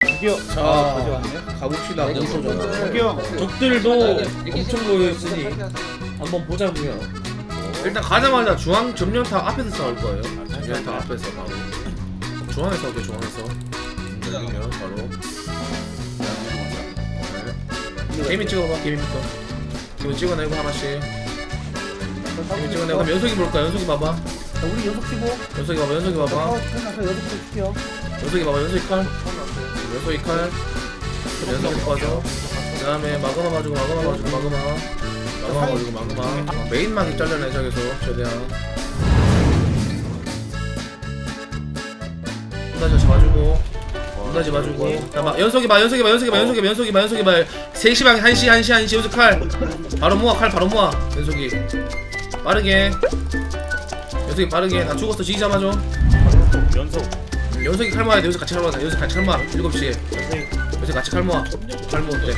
저기요. 자, 아, 가져왔네. 가봅시다. 저기요. 적들도 엄청 모여있으니 한번 보자고요. 일단 가자마자 중앙 점령탑 앞에서 싸울 거예요. 점령탑 앞에서 바로. 중앙에서 싸울게 중앙에서. 여기면 바로. 네. 개미 찍어봐 개미부터. 개미 찍어내고 하나씩. 개미 찍어내고 그럼 연석이 볼까? 연석이 봐봐. 자, 우리 연속 치고. 연석이 봐봐. 연석이 봐봐. 어, 끝나서 연속 좀 칠게요. 연석이 봐봐. 연석이 칼. 연석이 칼. 연석이 빠져. 그 다음에 마그마 가지고 마그마 가지고 마그마. 마그마 가지고 마그마. 어, 메인막이 잘려내 저기서 최대한. 군다지 봐주고. 군다지 봐주고. 자, 마, 연석이 봐. 연석이 봐. 연석이 봐. 연석이 봐. 연석이 봐. 연석이 봐. 3시 방 1시 1시 1시 연석 칼. 바로 모아 칼 바로 모아. 연석이. 빠르게. 연석이 빠르게. 다 죽었어. 지지 잡아줘. 연속 음, 연석이 칼 모아야 돼. 여기서 같이 칼 모아. 여기서 같이 칼 모아. 7시에. 선생님 여기서 같이 칼 모아. 칼 모을 때.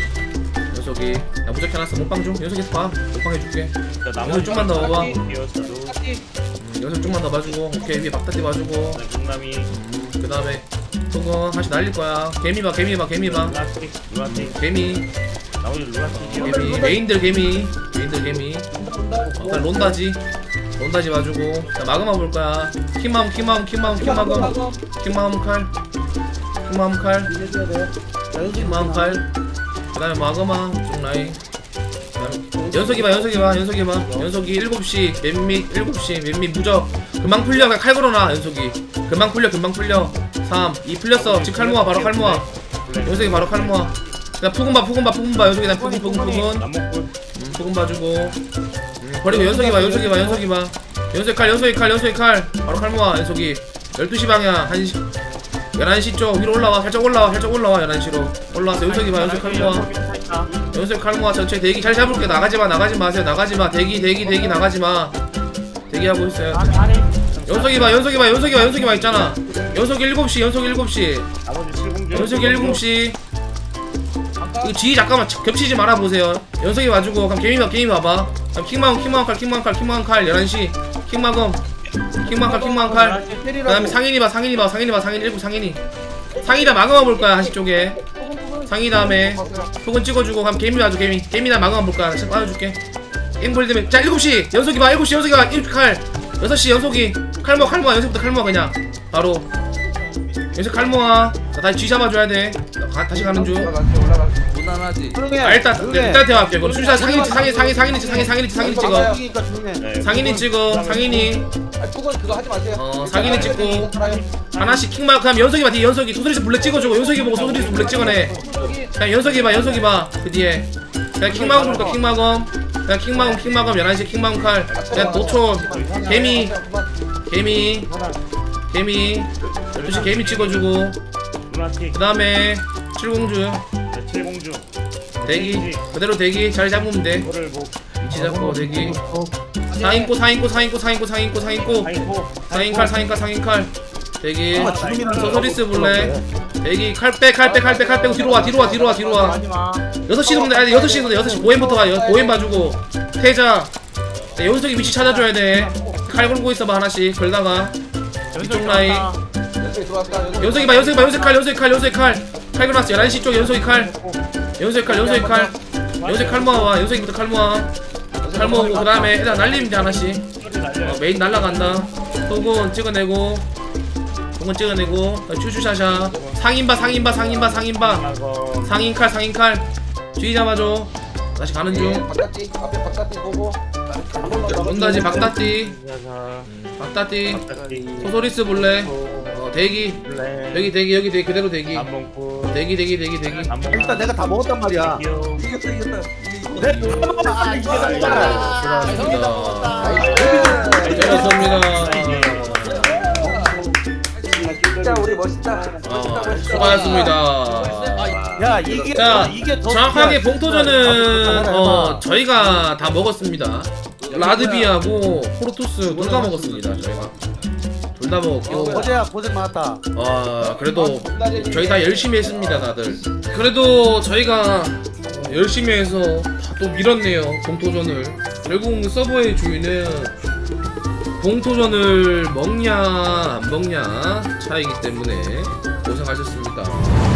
연석이. 나 무적 해놨어. 몸빵 중. 연석이 봐. 몸빵 해줄게. 나머지 좀만 더 봐봐. 음, 연석 좀만 더 봐주고. 오케이. 위에 박다띠 봐주고. 중남이 그 다음에 통건 다시 날릴 거야. 개미 봐. 개미 봐. 개미 봐. 개미. 나머지 루나틱이요 개미. 메인들 개미. 메인들 개미. 어, 그냥 론다지. 론다지 봐주고. 자, 마그마 볼 거야. 킹마움, 킹마움, 킹마움, 킹마움. 킹마움 칼. 킹마움 칼. 킹마움 칼. 그 다음에 마그마 쪽 라인. 그다음에 연석이 봐, 연석이 봐, 연석이 봐. 연석이 7시, 맨밑 7시, 맨밑 무적. 금방 풀려, 그냥 칼 걸어놔, 연석이. 금방 풀려, 금방 풀려. 3, 2 풀렸어. 지금 칼 모아, 바로 칼 모아. 연석이 바로 칼 모아. 그냥 푸근 봐, 푸근 봐, 푸근 봐. 연석이 나 푸근, 푸근, 푸근. 푸근 봐주고. 음, 버리고 연석이 봐, 연석이 봐, 연석이 봐. 연석이 칼, 연석이 칼, 연석이 칼. 바로 칼 모아, 연석이. 12시 방향, 1시. 11시 쪽 위로 올라와 살짝 올라와 살짝 올라와 11시로. 올라와서 연석이 봐 연석 칼 모아. 연습 칼모아 전체 대기 잘 잡을게. 나가지마 나가지 마세요. 나가지마. 대기 대기 대기 나가지마. 대기하고 있어요. 연석이 봐 연석이 봐 연석이 봐 연석이 봐 있잖아. 연석 7시 연석 7시 나머지 칠공주 연석 7시 이거 지휘 잠깐만 겹치지 말아 보세요. 연석이 와주고 그럼 개미 봐 개미 봐봐. 그럼 킹마운 킹마운 칼 킹마운 칼 킹마운 칼 11시. 킹마검 킹마운 칼 킹마운 칼. 그 다음에 상인이 봐 상인이 봐 상인이 봐 상인 7 상인이. 상이다 마그마 볼 거야 한시 쪽에. 상이 다음에 속은 찍어주고 그럼 개미 봐줘 개미 개미나 마그마 볼까 나 빠져줄게. 앵벌 되면 자 7시. 연속이 봐 7시. 연속이 봐. 1칼. 6시 연속이. 칼모아 칼모아 연속부터 칼모아 그냥. 바로. 연속 칼모아. 자 다시 쥐 잡아줘야 돼. 가, 다시 가는 중 무난하지. 아, 일단 일단 대화할게. 그럼 순서 상인 상인 상인 상인이 찍 상인 상인이 찍 상인이 찍어. 그러니까 중요해. 네, 상인이 찍어 상인이. 아, 그건 그거 하지 마세요. 어 상인이 찍고. 하나씩 킹마크 하면 연석이 봐 뒤에 연석이. 소드리스 블랙 찍어주고 연석이 보고 소드리스 블랙 찍어내. 그냥 연석이 봐 연석이 봐그 뒤에. 그냥 킹마검 볼까 킹마검 그냥 킹마검 킹마검 11시 킹마검 칼. 그냥 노초 개미. 개미. 개미. 12시 개미 찍어주고. 그 다음에 칠공주 네, 칠공주. 대기. 그대로 대기. 잘 잡으면 돼. 이거를 뭐 위치 잡고 대기. 상인고 상인고 상인고 상인고 상인고 상인고 하이포 상인칼 상인칼 상인칼. 대기. 아, 지금이랑 소서리스 볼래? 대기. 칼빼 칼빼 칼빼 칼 빼고 뒤로 와 뒤로 와 뒤로 와 뒤로 와. 6시 정도 아니 6시 정도 6시 보엠부터 가. 여- 보엠 봐주고. 태자. 자, 연석이 위치 찾아줘야 돼칼 걸고 있어봐 하나씩. 걸다가. 이쪽 라인. 연석이 봐 연석이 봐. 연석이 칼 연석이 칼 연석이 칼 칼 걸어놨어 11시 쪽 연석이 칼. 연석이 칼 연석이 칼. 연석이 칼 모아와. 연석이부터 칼 모아. 칼 모으고 그 다음에 일단 돼 하나씩. 어, 메인 날라간다. 속은 찍어내고 속은 찍어내고. 슈슈샤샤. 상인바 상인바 상인바 상인바. 상인칼 상인칼. 주의 잡아줘. 다시 가는 중. 바깥이 앞에 바깥이 보고. 온다지 박다띠. 박다띠. 소소리스 볼래? 어 대기 블랙 여기 대기 여기 대기 그대로 대기 남봉불 대기 대기 대기 대기 남봉 일단 내가 다 먹었단 말이야. 귀여워 이겼다 이겼다. 네? 아, 이게 맞다. 수고하셨습니다 진짜 우리 멋있다. 어, 수고하셨습니다 야, 이게 자, 이게 더 정확하게 진짜- 봉토전은 아, 어, 저희가 다 먹었습니다. 라드비하고 포르투스 둘 다 먹었습니다. 저희가 둘다 먹었고 어제야 고생 많았다. 아 그래도 저희 다 열심히 했습니다 다들. 그래도 저희가 열심히 해서 다 또 밀었네요 봉토전을. 결국 서버의 주인은 봉토전을 먹냐 안 먹냐 차이기 때문에 고생하셨습니다